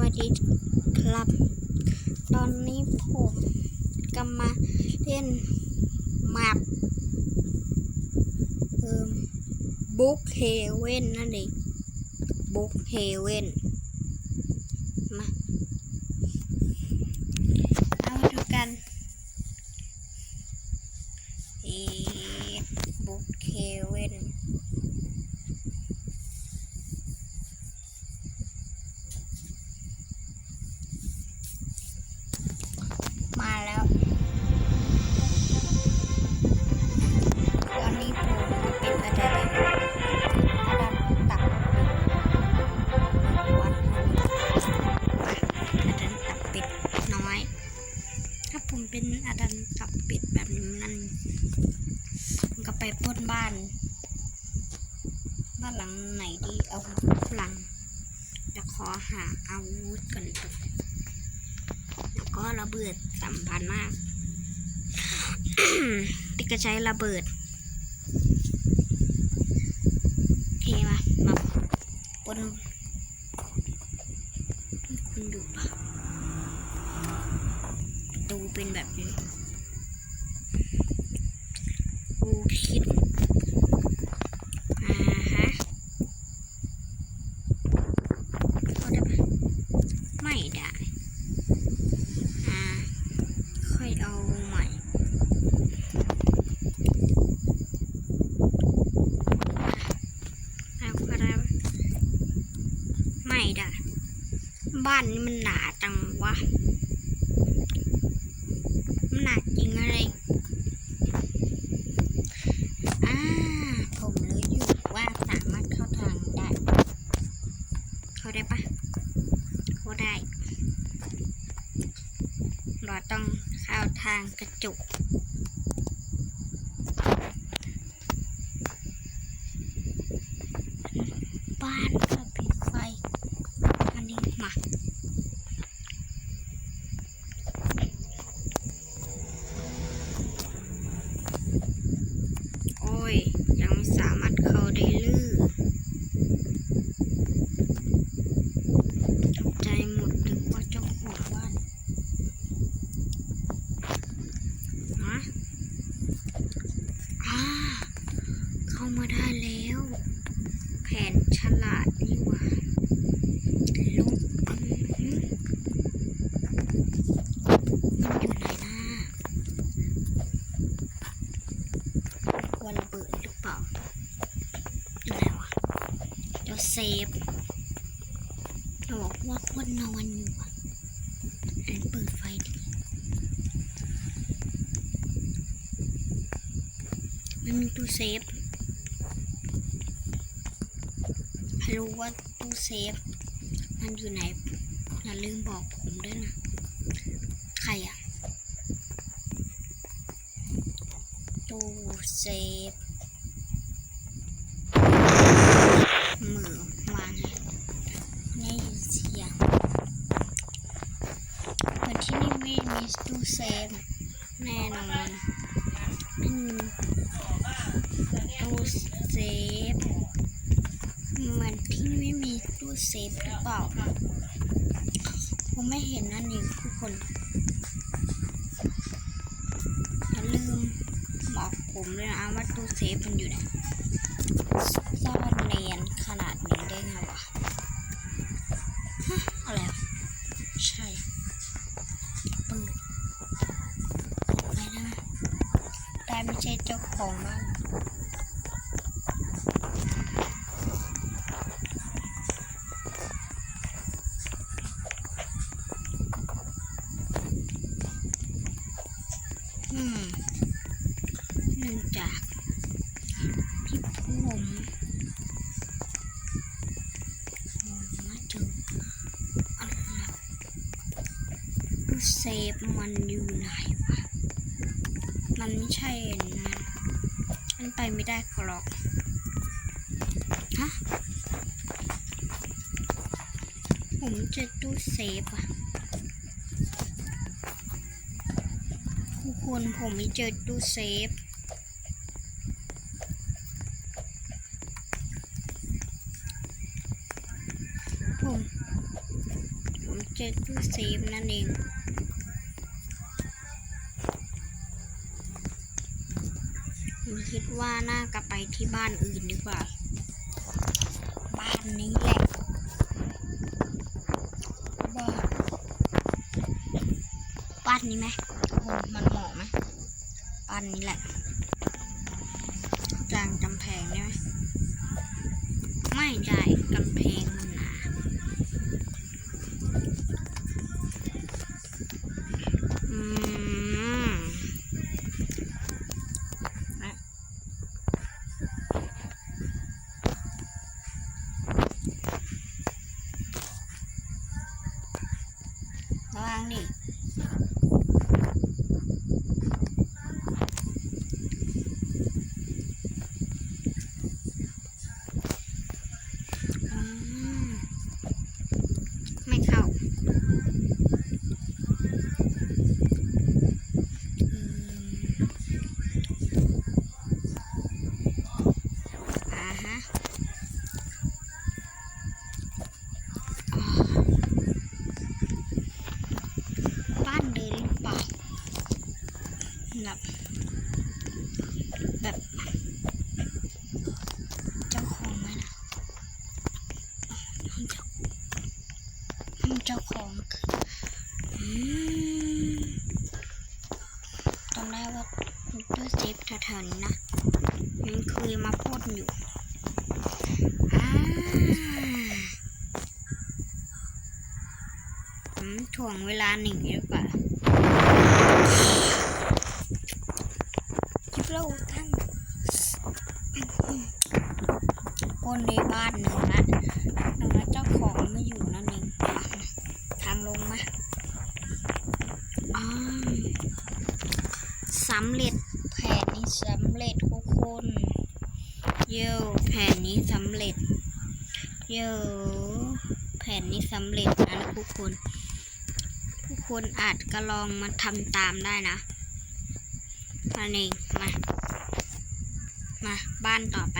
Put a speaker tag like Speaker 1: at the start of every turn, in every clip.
Speaker 1: วัสดีครับ ตอนนี้ผมกำมาเล่นแมปเอ่อบุ๊กเฮเว่นนั่นเองบุ๊กเฮเว่นมาเอามาดูกันเอบุ๊กเฮเว่น ติกระใช้ระเบิดโอเคมามาบนคุณดูปะดูเป็นแบบนี้กูคิดอ่าฮะเข้าได้ปะไม่ได้ อ่า ค่อยเอาใหม่ เอาก็ได้ไม่ได้ บ้านนี้มันหนาจังวะ มันหนาจริงอะไร อ่า ผมรู้อยู่ว่าสามารถเข้าทางได้ เข้าได้ปะเข้าได้ เราต้องเข้าทางกระจุก บ้านก็ปิดไฟ อันนี้มา โอ้ย ยังไม่สามารถเข้าได้ลือตกใจหมดนึกว่าเจ้าของบ้าน ฮะอ่า เข้ามาได้แล้ว แผนฉลาดนี่หว่าลูกมันอยู่ไหนนะวันระเบิดหรือเปล่าอะไรวะเจ้าเซฟเราบอกว่าคนนอนอยู่อะอันเปิดไฟดิไม่มีตู้เซฟให้ รู้ว่าตู้เซฟ มันอยู่ไหน อย่าลืมบอกผมด้วยนะ ใครอะตู้เซฟมือวางไงได้ยินเสียงเหมือนที่นี่ไม่มีตู้เซฟแน่นอนตู้เซฟเหมือนที่ไม่มีตู้ เซฟหรือเปล่า ผมไม่เห็นนั่นเองทุกคนอย่าลืมบอกผมด้วยนะว่าตู้เซฟมันอยู่ไหนซ่อนเนียนขนาดนี้ได้ไงวะฮะอะไรวะใช่เปิดไปได้ไหมได้ไม่ใช่เจ้าของบ้าน อืมเนื่องจากที่ผมมาเจออะไรตู้ เซฟมันอยู่ไหนวะ มันไม่ใช่นะมันไปไม่ได้หรอก ฮะ ผมเจอตู้เซฟอะทุกคนผมไม่เจอตู้เซฟผม ผมเจอตู้เซฟนั่นเอง ผมคิดว่าน่ากลับไปที่บ้านอื่นดีกว่า บ้านนี้แหละบ้านบ้านนี้ไหมโอ้มันเหมาะไหมบ้านนี้แหละจางกำแพงได้ไหมไม่ได้กำแพงมันหนาอืม ระวังดิอืมไม่เข้าอืมอ่าฮะอ่า บ้านเดินหรือเปล่าแบบแบบ เจ้าของไหมนะห้องเจ้าห้องเจ้าของคืออืมตอนแรกว่าตู้เซฟแถวๆนี้นะยังเคยมาพ่นอยู่อ่าผม ถ่วงเวลาหนึ่งหรือเปล่ายิบเราทั้งคนในบ้านหนึ่งนะหนึ่งนเจ้าของไม่อยู่นั่นเองทางลงมาอ้าวสำเร็จแผนนี้สำเร็จทุกคนเย้แผนนี้สำเร็จเย้แผนนี้สำเร็จนะทุกคน คนอาจก็ลองมาทำตามได้นะมาเองมา มาบ้านต่อไป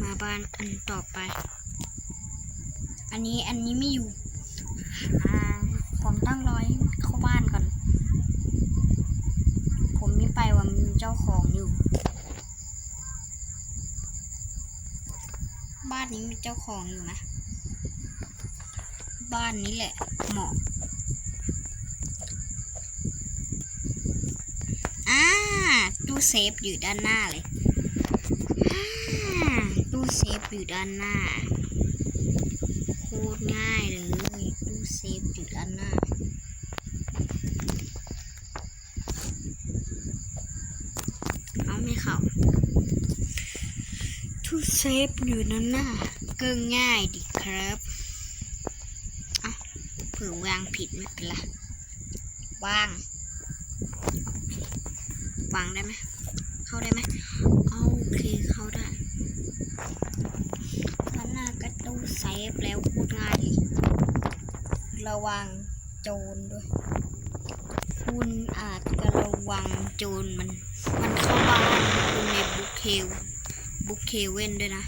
Speaker 1: มาบ้านอันต่อไป อันนี้อันนี้ไม่อยู่ผมตั้งรอให้เข้าบ้านก่อน ผมไม่ไปว่ามีเจ้าของอยู่ บ้านนี้มีเจ้าของอยู่นะ บ้านนี้แหละเหมาะอ่าตู้เซฟอยู่ด้านหน้าเลยอ่าตู้เซฟอยู่ด้านหน้าโคตรง่ายเลยตู้เซฟอยู่ด้านหน้าเอาไม่เข้าตู้เซฟอยู่ด้านหน้าก็ง่ายดีครับ ผื่อวางผิดไม่เป็นไรวาง วางได้ไหมเข้าได้ไหมเอาโอเคเข้าได้ด้านหน้าก็ตู้เซฟแล้วพูดง่ายระวังโจรด้วย คุณอาจจะระวังโจรมัน มันเข้าบ้านคุณในบุกเคลบุกเคเว่นด้วยนะ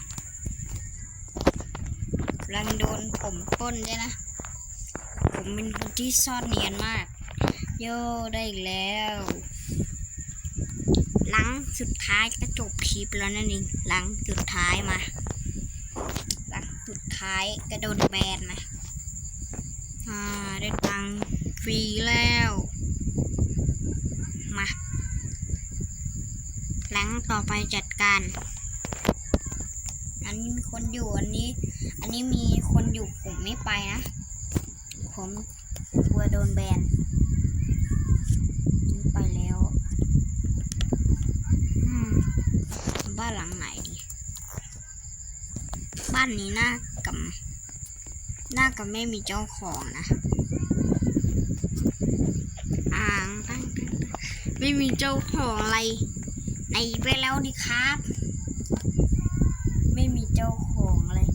Speaker 1: กำลังโดนผมป้นด้วยนะ ผมเป็นคนที่ซ่อนเนียนมาก โย่ได้อีกแล้ว หลังสุดท้ายก็จบคลิปแล้วนั่นเองหลังสุดท้ายมา หลังสุดท้ายก็โดนแบนนะอ่าได้ตังฟรีแล้ว มาหลังต่อไปจัดการอันนี้มีคนอยู่อันนี้ อันนี้มีคนอยู่ผมไม่ไปนะ ผมกลัวโดนแบนนี่ไปแล้วบ้านหลังไหน บ้านนี้น่ากับน่ากับไม่มีเจ้าของนะอ่างตั้งไม่มีเจ้าของอะไรไหนไปแล้วดิครับ ไม่มีเจ้าของเลย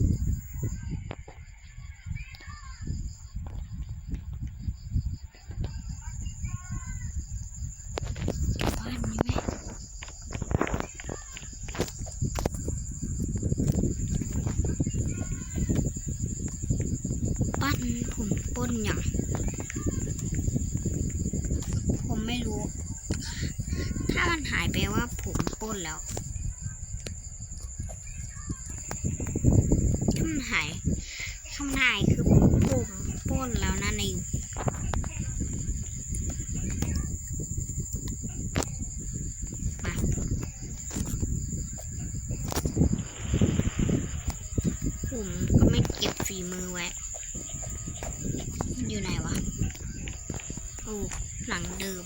Speaker 1: บ้านนี้ไหม ว่าผมปล้นแล้วคำหาย คำหายคือผมป้นแล้วนั่นเองมาผมก็ไม่เก็บฝีมือไว้ อยู่ไหนวะ โอ้ หลังเดิม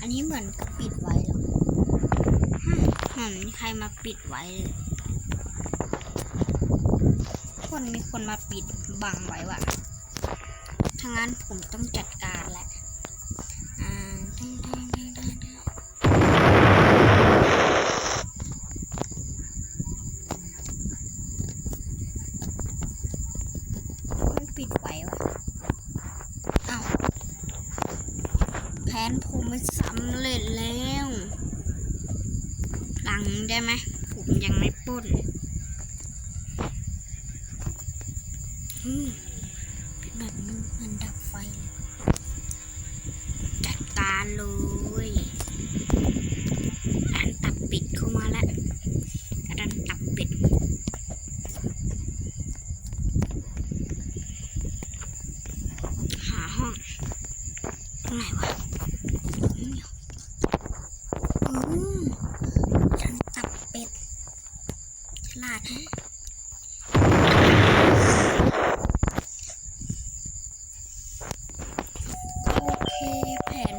Speaker 1: อันนี้เหมือนกับปิดไว้เหรอเหมือนมีใครมาปิดไว้เลย คนมีคนมาปิดบังไว้ว่ะถ้างั้นผมต้องจัดการแหละอ่าไมันปิดไว้ว่ะอ้าวแผนผมไมันสำเร็จแล้ว หลังได้ไหม ผมยังไม่ปล้นอืม เป็นแบบนี้มันดับไฟเลยจัดการเลยอันตับปิดเข้ามาแล้วอันตับปิดหาห้องตรงไหนวะอืมฉันตับเป็ดฉลาดฮะโอเคแผน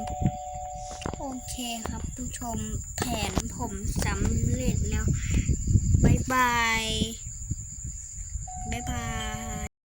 Speaker 1: โอเคครับผู้ ชมแผนผมสำเร็จแล้ว บ๊ายบาย